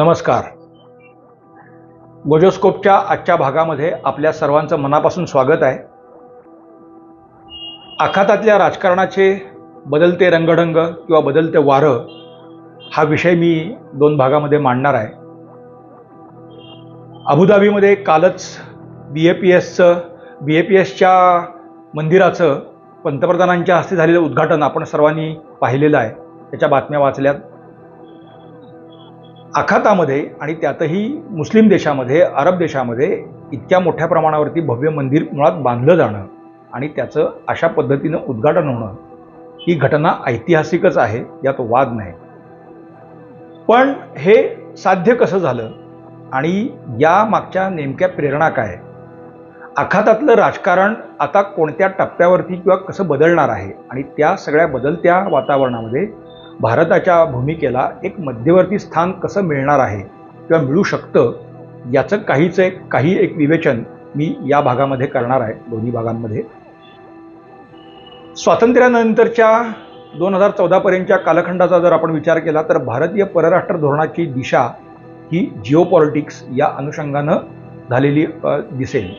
नमस्कार. गोजोस्कोपच्या आजच्या भागामध्ये आपल्या सर्वांचं मनापासून स्वागत आहे. आखातातल्या राजकारणाचे बदलते रंगढंग किंवा बदलते वारं हा विषय मी दोन भागामध्ये मांडणार आहे. अबुधाबीमध्ये कालच बी ए पी एसचं बी ए पी एसच्या मंदिराचं पंतप्रधानांच्या हस्ते झालेलं उद्घाटन आपण सर्वांनी पाहिलेलं आहे. त्याच्या बातम्या वाचल्यात. आखातामध्ये आणि त्यातही मुस्लिम देशामध्ये अरब देशामध्ये इतक्या मोठ्या प्रमाणावरती भव्य मंदिर मुळात बांधलं जाणं आणि त्याचं अशा पद्धतीनं उद्घाटन होणं ही घटना ऐतिहासिकच आहे यात वाद नाही. पण हे साध्य कसं झालं आणि या मागच्या नेमक्या प्रेरणा काय? आखातातलं राजकारण आता कोणत्या टप्प्यावरती किंवा कसं बदलणार आहे आणि त्या सगळ्या बदलत्या वातावरणामध्ये भारताच्या भूमिकेला एक मध्यवर्ती स्थान कसं मिळणार आहे किंवा मिळू शकतं याचं काहीच एक काही एक विवेचन मी या भागामध्ये करणार आहे दोन्ही भागांमध्ये. स्वातंत्र्यानंतरच्या दोन हजार चौदापर्यंतच्या कालखंडाचा जर आपण विचार केला तर भारतीय परराष्ट्र धोरणाची दिशा ही जिओ पॉलिटिक्स या अनुषंगानं झालेली दिसेल.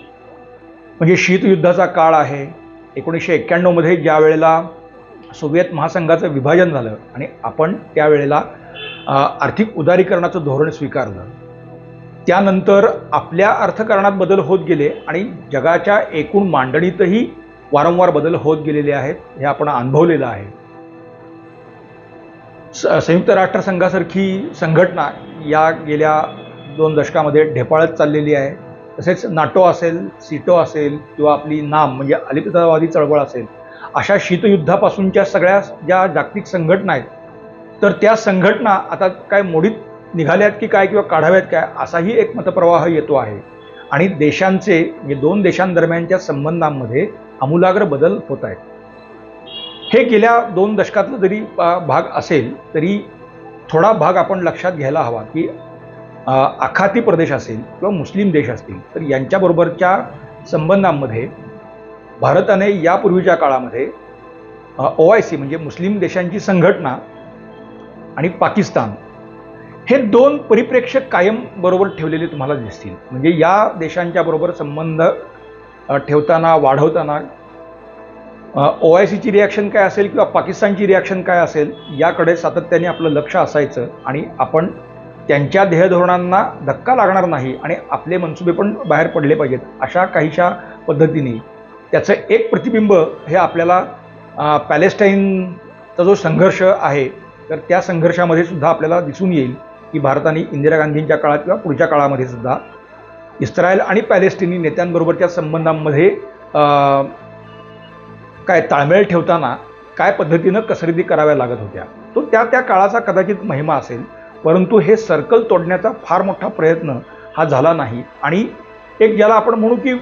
म्हणजे शीतयुद्धाचा काळ आहे. एकोणीसशे एक्क्याण्णवमध्ये ज्या वेळेला सोव्हिएत महासंघाचं विभाजन झालं आणि आपण त्यावेळेला आर्थिक उदारीकरणाचं धोरण स्वीकारलं. त्यानंतर आपल्या अर्थकारणात बदल होत गेले आणि जगाच्या एकूण मांडणीतही वारंवार बदल होत गेलेले आहेत हे आपण अनुभवलेलं आहे. स- संयुक्त राष्ट्रसंघासारखी संघटना या गेल्या दोन दशकामध्ये ढेपाळत चाललेली आहे. तसेच नाटो असेल सिटो असेल किंवा आपली नाम म्हणजे अलिप्ततावादी चळवळ असेल अशा शीतयुद्धापासूनच्या सगळ्या ज्या जागतिक संघटना आहेत तर त्या संघटना आता काय मोडीत निघाल्यात की काय किंवा काढाव्यात काय असाही एक मतप्रवाह येतो आहे. आणि देशांचे म्हणजे दोन देशांदरम्यानच्या संबंधांमध्ये आमूलाग्र बदल होत आहेत. हे गेल्या दोन दशकातलं जरी भाग असेल तरी थोडा भाग आपण लक्षात घ्यायला हवा की आखाती प्रदेश असेल किंवा मुस्लिम देश असतील तर यांच्याबरोबरच्या संबंधांमध्ये भारताने यापूर्वीच्या काळामध्ये ओ आय सी म्हणजे मुस्लिम देशांची संघटना आणि पाकिस्तान हे दोन परिप्रेक्ष्य कायम बरोबर ठेवलेले तुम्हाला दिसतील. म्हणजे या देशांच्या बरोबर संबंध ठेवताना वाढवताना ओ आय सीची रिॲक्शन काय असेल किंवा पाकिस्तानची रिॲक्शन काय असेल याकडे सातत्याने आपलं लक्ष असायचं आणि आपण त्यांच्या ध्येयधोरणांना धक्का लागणार नाही आणि आपले मनसुबे पण बाहेर पडले पाहिजेत अशा काहीशा पद्धतीने. त्याचं एक प्रतिबिंब हे आपल्याला पॅलेस्टाईनचा जो संघर्ष आहे तर त्या संघर्षामध्ये सुद्धा आपल्याला दिसून येईल की भारताने इंदिरा गांधींच्या काळात किंवा पुढच्या काळामध्ये सुद्धा इस्रायल आणि पॅलेस्टिनी नेत्यांबरोबरच्या संबंधांमध्ये काय ताळमेळ ठेवताना काय पद्धतीनं कसरती कराव्या लागत होत्या. तो त्या त्या काळाचा कदाचित महिमा असेल परंतु हे सर्कल तोडण्याचा फार मोठा प्रयत्न हा झाला नाही. आणि एक ज्याला आपण म्हणू की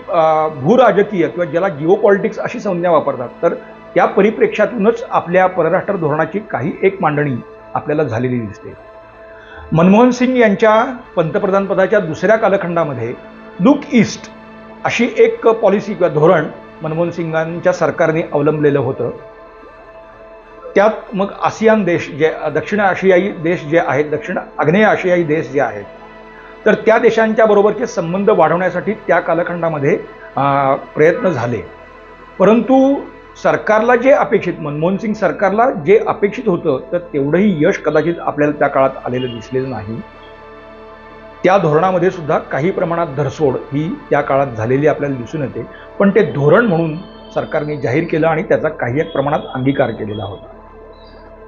भूराजकीय किंवा ज्याला जिओ पॉलिटिक्स अशी संज्ञा वापरतात तर त्या परिप्रेक्ष्यातूनच आपल्या परराष्ट्र धोरणाची काही एक मांडणी आपल्याला झालेली दिसते. मनमोहन सिंग यांच्या पंतप्रधानपदाच्या दुसऱ्या कालखंडामध्ये लुक ईस्ट अशी एक पॉलिसी किंवा धोरण मनमोहन सिंगांच्या सरकारने अवलंबलेलं होतं. त्यात मग आसियान देश जे दक्षिण आशियाई देश जे आहेत दक्षिण आग्नेय आशियाई देश जे आहेत तर त्या देशांच्या बरोबरचे संबंध वाढवण्यासाठी त्या कालखंडामध्ये प्रयत्न झाले. परंतु सरकारला जे अपेक्षित मनमोहन सिंग सरकारला जे अपेक्षित होतं तर तेवढंही यश कदाचित आपल्याला त्या काळात आलेलं दिसलेलं नाही. त्या धोरणामध्ये सुद्धा काही प्रमाणात धरसोड ही त्या काळात झालेली आपल्याला दिसून येते. पण ते धोरण म्हणून सरकारने जाहीर केलं आणि त्याचा काही एक प्रमाणात अंगीकार केलेला होता.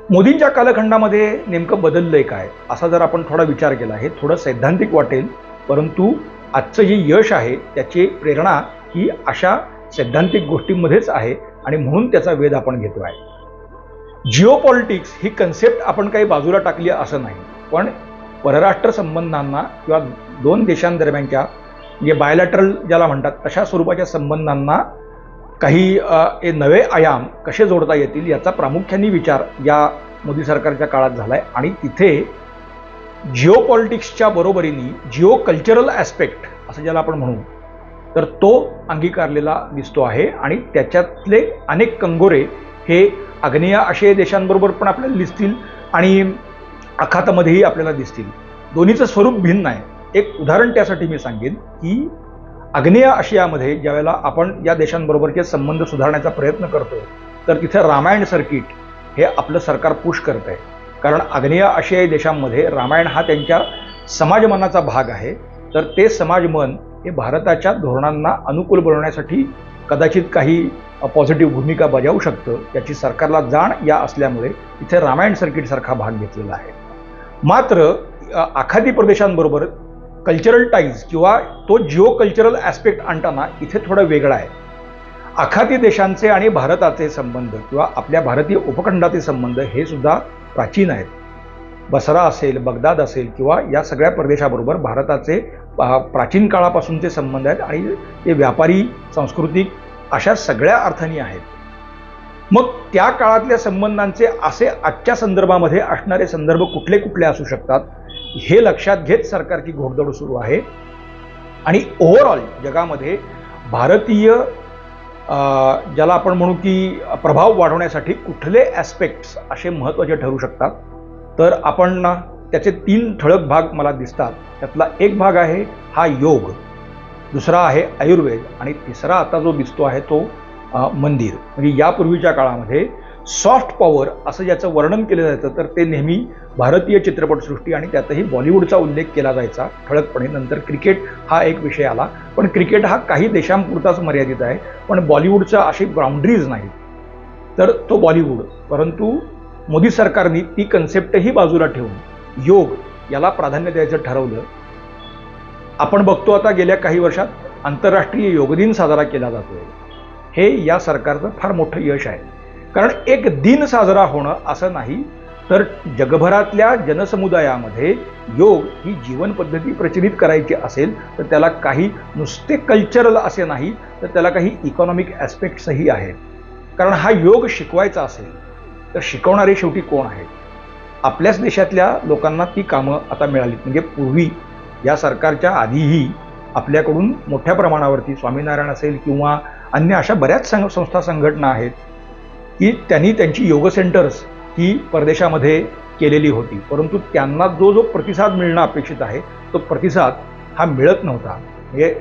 मोदींच्या कालखंडामध्ये नेमकं बदललंय काय? असा जर आपण थोडा विचार केला हे थोडं सैद्धांतिक वाटेल परंतु आजचं जे यश आहे त्याची प्रेरणा ही अशा सैद्धांतिक गोष्टींमध्येच आहे आणि म्हणून त्याचा वेध आपण घेतो आहे जिओ पॉलिटिक्स ही कन्सेप्ट आपण काही बाजूला टाकली असं नाही पण परराष्ट्र संबंधांना किंवा दोन देशांदरम्यानच्या जे बायलॅटरल ज्याला म्हणतात तशा स्वरूपाच्या संबंधांना काही हे नवे आयाम कसे जोडता येतील याचा प्रामुख्याने विचार या मोदी सरकारच्या काळात झाला आहे आणि तिथे जिओ पॉलिटिक्सच्या बरोबरीने जिओ कल्चरल ॲस्पेक्ट असं ज्याला आपण म्हणू तर तो अंगीकारलेला दिसतो आहे. आणि त्याच्यातले अनेक कंगोरे हे आग्नेय आशियाई देशांबरोबर पण आपल्याला दिसतील आणि आखातामध्येही आपल्याला दिसतील. दोन्हीचं स्वरूप भिन्न आहे. एक उदाहरण त्यासाठी मी सांगेन की आग्नेय आशियामध्ये ज्यावेळेला आपण या देशांबरोबरचे संबंध सुधारण्याचा प्रयत्न करतो तर तिथे रामायण सर्किट हे आपलं सरकार पुश करत आहे कारण आग्नेय आशियाई देशांमध्ये रामायण हा त्यांच्या समाजमनाचा भाग आहे. तर ते समाजमन हे भारताच्या धोरणांना अनुकूल बनवण्यासाठी कदाचित काही पॉझिटिव्ह भूमिका बजावू शकतं. याची सरकारला जाण या असल्यामुळे इथे रामायण सर्किटसारखा भाग घेतलेला आहे. मात्र आखाती प्रदेशांबरोबर कल्चरल टाईज किंवा तो जिओ कल्चरल ॲस्पेक्ट आणताना इथे थोडं वेगळा आहे. आखाती देशांचे आणि भारताचे संबंध किंवा आपल्या भारतीय उपखंडाचे संबंध हे सुद्धा प्राचीन आहेत. बसरा असेल बगदाद असेल किंवा या सगळ्या प्रदेशाबरोबर भारताचे प्राचीन काळापासूनचे संबंध आहेत आणि ते व्यापारी सांस्कृतिक अशा सगळ्या अर्थांनी आहेत. मग त्या काळातल्या संबंधांचे असे आजच्या संदर्भामध्ये असणारे संदर्भ कुठले कुठले असू शकतात? हे लक्षात घेत सरकारची घोडदौड सुरू आहे. आणि ओव्हरऑल जगामध्ये भारतीय ज्याला आपण म्हणू की प्रभाव वाढवण्यासाठी कुठले ॲस्पेक्ट्स असे महत्त्वाचे ठरू शकतात? तर आपण त्याचे तीन ठळक भाग मला दिसतात. त्यातला एक भाग आहे हा योग. दुसरा आहे आयुर्वेद. आणि तिसरा आता जो दिसतो आहे तो मंदिर. म्हणजे यापूर्वीच्या काळामध्ये सॉफ्ट पॉवर असं ज्याचं वर्णन केलं जायचं तर ते नेहमी भारतीय चित्रपटसृष्टी आणि त्यातही बॉलिवूडचा उल्लेख केला जायचा. ठळकपणे नंतर क्रिकेट हा एक विषय आला. पण क्रिकेट हा काही देशांपुरताच मर्यादित आहे. पण बॉलिवूडचा अशी बाउंड्रीज नाही तर तो बॉलिवूड. परंतु मोदी सरकारने ती कन्सेप्टही बाजूला ठेवून योग याला प्राधान्य द्यायचं ठरवलं. आपण बघतो आता गेल्या काही वर्षात आंतरराष्ट्रीय योग दिन साजरा केला जातोय. हे या सरकारचं फार मोठं यश आहे. कारण एक दिन साजरा होणं असं नाही तर जगभरातल्या जनसमुदायामध्ये योग ही जीवनपद्धती प्रचलित करायची असेल तर त्याला काही नुसते कल्चरल असे नाही तर त्याला काही इकॉनॉमिक ॲस्पेक्ट्सही आहेत. कारण हा योग शिकवायचा असेल तर शिकवणारे शेवटी कोण आहेत? आपल्याच देशातल्या लोकांना ती कामं आता मिळालीत. म्हणजे पूर्वी या सरकारच्या आधीही आपल्याकडून मोठ्या प्रमाणावरती स्वामीनारायण असेल किंवा अन्य अशा बऱ्याच संघ संस्था संघटना आहेत की त्यांनी त्यांची योग सेंटर्स ही परदेशामध्ये केलेली होती. परंतु त्यांना जो जो प्रतिसाद मिळणं अपेक्षित आहे तो प्रतिसाद हा मिळत नव्हता. म्हणजे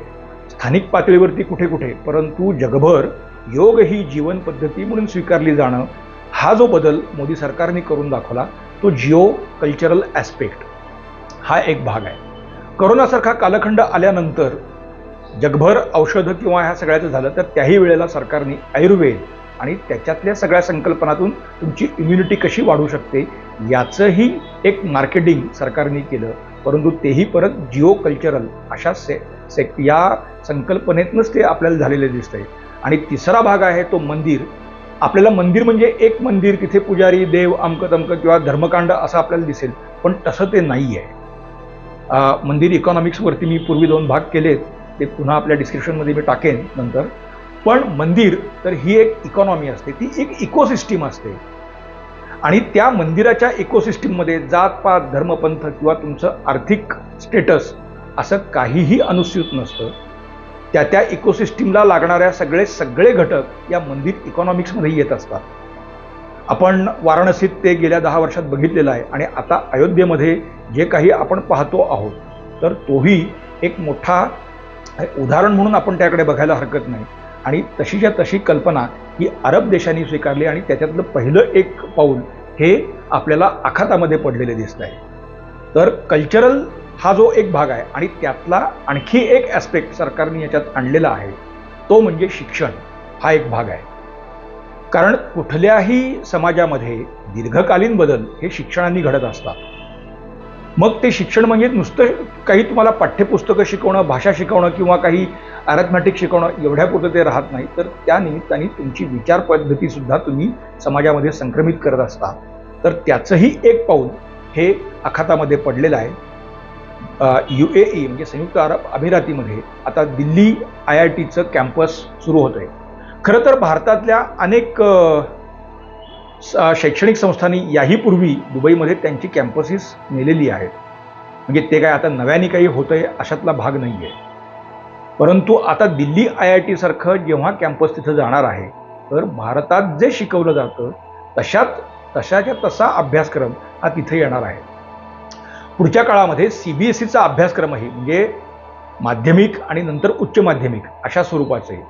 स्थानिक पातळीवरती कुठे कुठे परंतु जगभर योग ही जीवन पद्धती म्हणून स्वीकारली जाणं हा जो बदल मोदी सरकारने करून दाखवला तो जिओ कल्चरल ॲस्पेक्ट हा एक भाग आहे. करोनासारखा कालखंड आल्यानंतर जगभर औषधं किंवा ह्या सगळ्याचं झालं तर त्याही वेळेला सरकारने आयुर्वेद आणि त्याच्यातल्या सगळ्या संकल्पनातून तुमची इम्युनिटी कशी वाढू शकते याचंही एक मार्केटिंग सरकारने केलं. परंतु तेही परत जिओ कल्चरल अशा से से या संकल्पनेतनंच ते आपल्याला झालेले दिसतंय. आणि तिसरा भाग आहे तो मंदिर. आपल्याला मंदिर म्हणजे एक मंदिर तिथे पुजारी देव अमकं तमकं किंवा धर्मकांड असं आपल्याला दिसेल पण तसं ते नाही आहे मंदिर इकॉनॉमिक्सवरती मी पूर्वी दोन भाग केलेत ते पुन्हा आपल्या डिस्क्रिप्शनमध्ये मी टाकेन नंतर. पण मंदिर तर ही एक इकॉनॉमी असते ती एक इकोसिस्टीम असते. आणि त्या मंदिराच्या इकोसिस्टीममध्ये जात पात धर्मपंथ किंवा तुमचं आर्थिक स्टेटस असं काहीही अनुसूत नसतं. त्या त्या इकोसिस्टीमला लागणाऱ्या सगळे सगळे घटक या मंदिर इकॉनॉमिक्समध्ये येत असतात. आपण वाराणसीत ते गेल्या दहा वर्षात बघितलेलं आहे आणि आता अयोध्येमध्ये जे काही आपण पाहतो आहोत तर तोही एक मोठा उदाहरण म्हणून आपण त्याकडे बघायला हरकत नाही. आणि तशीच्या तशी कल्पना ही अरब देशांनी स्वीकारली आणि त्याच्यातलं पहिलं एक पाऊल हे आपल्याला आखातामध्ये पडलेले दिसत आहे. तर कल्चरल हा जो एक भाग आहे आणि त्यातला आणखी एक ॲस्पेक्ट सरकारने याच्यात आणलेला आहे तो म्हणजे शिक्षण हा एक भाग आहे. कारण कुठल्याही समाजामध्ये दीर्घकालीन बदल हे शिक्षणाने घडत असतात. मग ते शिक्षण म्हणजे नुसतं काही तुम्हाला पाठ्यपुस्तकं शिकवणं भाषा शिकवणं किंवा काही अॅरेथमॅटिक शिकवणं एवढ्यापुरतं ते राहत नाही. तर त्या निमित्ताने तुमची विचार पद्धतीसुद्धा तुम्ही समाजामध्ये संक्रमित करत असता. तर त्याचंही एक पाऊल हे आखातामध्ये पडलेलं आहे. यू ए ई म्हणजे संयुक्त अरब अमिरातीमध्ये आता दिल्ली आय आय टीचं कॅम्पस सुरू होतं आहे खरं तर भारतातल्या अनेक शैक्षणिक संस्थांनी याही पूर्वी दुबईमध्ये त्यांची कॅम्पसेस नेलेली आहेत. म्हणजे ते काय आता नव्याने काही होतंय अशातला भाग नाही आहे परंतु आता दिल्ली आय आय टीसारखं जेव्हा कॅम्पस तिथं जाणार आहे तर भारतात जे शिकवलं जातं तशात तशाच्या तसा अभ्यासक्रम हा तिथे येणार आहे. पुढच्या काळामध्ये सी बी एस सीचा अभ्यासक्रमही म्हणजे माध्यमिक आणि नंतर उच्च माध्यमिक अशा स्वरूपाचे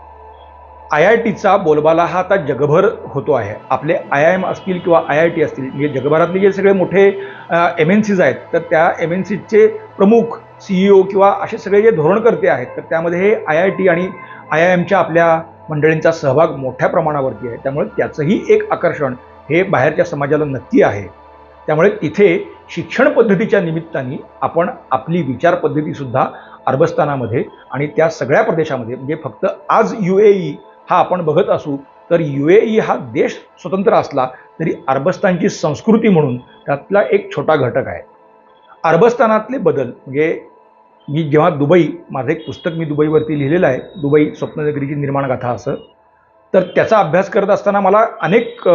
आय आय टीचा बोलबाला हा आता जगभर होतो आहे. आपले आय आय एम असतील किंवा आय आय टी असतील म्हणजे जगभरातले जे सगळे मोठे एम एन सीज आहेत तर त्या एम एन सीचे प्रमुख सी ई ओ किंवा असे सगळे जे धोरणकर्ते आहेत तर त्यामध्ये हे आय आय टी आणि आय आय एमच्या आपल्या मंडळींचा सहभाग मोठ्या प्रमाणावरती आहे. त्यामुळे त्याचंही एक आकर्षण हे बाहेरच्या समाजाला नक्की आहे. त्यामुळे तिथे शिक्षण पद्धतीच्या निमित्ताने आपण आपली विचार पद्धतीसुद्धा अरबस्तानामध्ये आणि त्या सगळ्या प्रदेशामध्ये म्हणजे फक्त आज यू ए ई हा आपण बघत असू तर यू ए ई हा देश स्वतंत्र असला तरी अरबस्तानची संस्कृती म्हणून त्यातला एक छोटा घटक आहे. अरबस्तानातले बदल म्हणजे मी जेव्हा दुबई माझं एक पुस्तक मी दुबईवरती लिहिलेलं आहे दुबई स्वप्ननगरीची निर्माण गाथा असं तर त्याचा अभ्यास करत असताना मला अनेक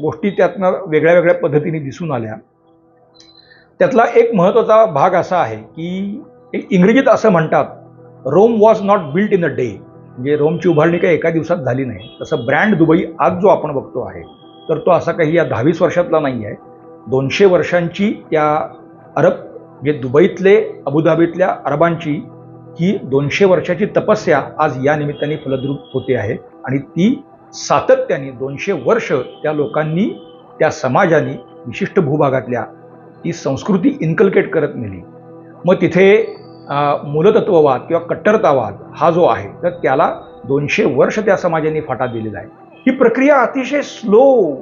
गोष्टी त्यातनं वेगळ्या वेगळ्या पद्धतीने दिसून आल्या. त्यातला एक महत्त्वाचा भाग असा आहे की एक इंग्रजीत असं म्हणतात Rome was not built in a day. म्हणजे रोमची उभारणी काही एका दिवसात झाली नाही. तसं ब्रँड दुबई आज जो आपण बघतो आहे तर तो असा काही या दहावीस वर्षातला नाही आहे. दोनशे वर्षांची त्या अरब म्हणजे दुबईतले अबुधाबीतल्या अरबांची ही दोनशे वर्षाची तपस्या आज या निमित्ताने फलद्रूप होते आहे. आणि ती सातत्याने दोनशे वर्ष त्या लोकांनी त्या समाजाने विशिष्ट भूभागातल्या ती संस्कृती इन्कल्केट करत नेली. मग तिथे मूलतत्ववाद किंवा कट्टरतावाद हा जो आहे तर त्याला दोनशे वर्ष त्या समाजाने फाटा दिलेला आहे. ही प्रक्रिया अतिशय स्लो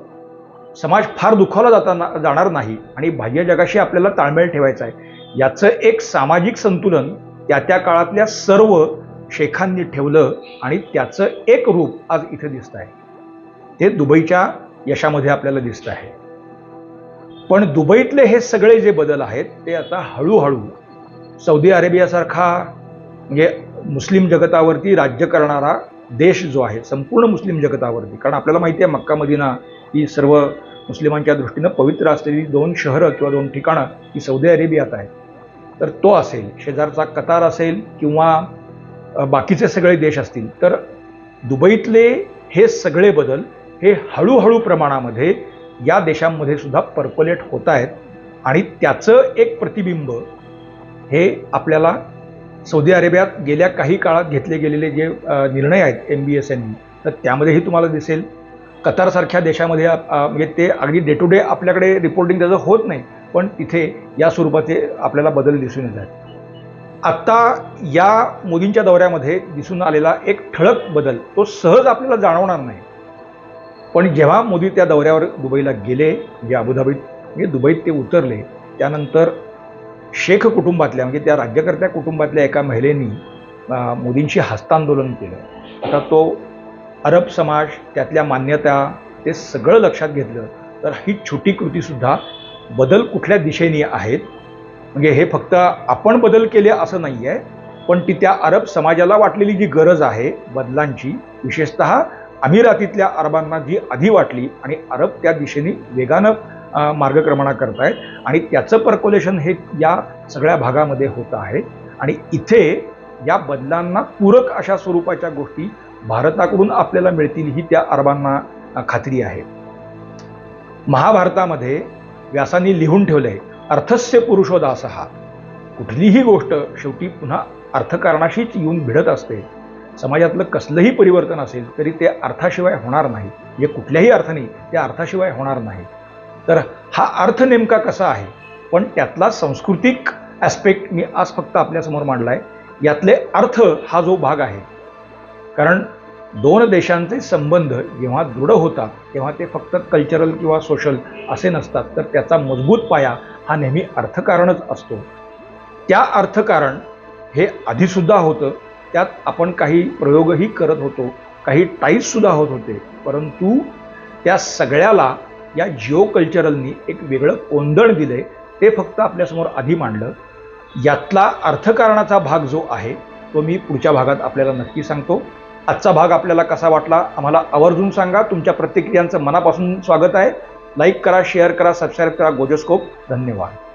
समाज फार दुखावला जाताना जाणार नाही आणि बाह्य जगाशी आपल्याला ताळमेळ ठेवायचा आहे. याचं एक सामाजिक संतुलन त्या त्या काळातल्या सर्व शेखांनी ठेवलं आणि त्याचं एक रूप आज इथे दिसत आहे. ते दुबईच्या यशामध्ये आपल्याला दिसत आहे. पण दुबईतले हे सगळे जे बदल आहेत ते आता हळूहळू सौदी अरेबियासारखा म्हणजे मुस्लिम जगतावरती राज्य करणारा देश जो आहे संपूर्ण मुस्लिम जगतावरती. कारण आपल्याला माहिती आहे मक्का मदिना ही सर्व मुस्लिमांच्या दृष्टीनं पवित्र असलेली दोन शहरं किंवा दोन ठिकाणं ही सौदी अरेबियात आहेत. तर तो असेल शेजारचा कतार असेल किंवा बाकीचे सगळे देश असतील तर दुबईतले हे सगळे बदल हे हळूहळू प्रमाणामध्ये या देशांमध्ये सुद्धा परपलेट होत आहेत. आणि त्याचं एक प्रतिबिंब हे आपल्याला सौदी अरेबियात गेल्या काही काळात घेतले गेलेले जे निर्णय आहेत एम बी एस एननी तर त्यामध्येही तुम्हाला दिसेल. कतारसारख्या देशामध्ये म्हणजे ते अगदी डे टू डे आपल्याकडे रिपोर्टिंग त्याचं होत नाही पण तिथे या स्वरूपाचे आपल्याला बदल दिसून येत आहेत आत्ता या मोदींच्या दौऱ्यामध्ये दिसून आलेला एक ठळक बदल तो सहज आपल्याला जाणवणार नाही. पण जेव्हा मोदी त्या दौऱ्यावर दुबईला गेले म्हणजे अबुधाबीत म्हणजे दुबईत ते उतरले त्यानंतर शेख कुटुंबातल्या म्हणजे त्या राज्यकर्त्या कुटुंबातल्या एका महिलेनी मोदींशी हस्तांदोलन केलं. आता तो अरब समाज त्यातल्या मान्यता ते सगळं लक्षात घेतलं तर ही छोटी कृतीसुद्धा बदल कुठल्या दिशेने आहेत? म्हणजे हे फक्त आपण बदल केले असं नाही आहे पण ती त्या अरब समाजाला वाटलेली जी गरज आहे बदलांची विशेषत अमिरातीतल्या अरबांना जी आधी वाटली आणि अरब त्या दिशेने वेगानं मार्गक्रमणा करतायत. आणि त्याचं पर्क्युलेशन हे या सगळ्या भागामध्ये होत आहे. आणि इथे या बदलांना पूरक अशा स्वरूपाच्या गोष्टी भारताकडून आपल्याला मिळतील ही त्या अरबांना खात्री आहे. महाभारतामध्ये व्यासांनी लिहून ठेवलंय अर्थस्य पुरुषोदास. हा कुठलीही गोष्ट शेवटी पुन्हा अर्थकारणाशीच येऊन भिडत असते. समाजातलं कसलंही परिवर्तन असेल तरी ते अर्थाशिवाय होणार नाही. म्हणजे कुठल्याही अर्थाने ते अर्थाशिवाय होणार नाही. तर हा अर्थ नेमका कसा आहे? पण त्यातला सांस्कृतिक ॲस्पेक्ट मी आज फक्त आपल्यासमोर मांडला आहे यातले अर्थ हा जो भाग आहे. कारण दोन देशांचे संबंध जेव्हा दृढ होतात तेव्हा ते फक्त कल्चरल किंवा सोशल असे नसतात. तर त्याचा मजबूत पाया हा नेहमी अर्थकारणच असतो. त्या अर्थकारण हे आधीसुद्धा होतं. त्यात आपण काही प्रयोगही करत होतो. काही टाईजसुद्धा होत होते. परंतु त्या सगळ्याला या जिओ कल्चरलनी एक वेगळं कोंदण दिलंय ते फक्त आपल्यासमोर आधी मांडलं. यातला अर्थकारणाचा भाग जो आहे तो मी पुढच्या भागात आपल्याला नक्की सांगतो. आजचा भाग आपल्याला कसा वाटला आम्हाला आवर्जून सांगा. तुमच्या प्रतिक्रियांचं मनापासून स्वागत आहे. लाईक करा शेअर करा सबस्क्राईब करा गोजोस्कोप. धन्यवाद.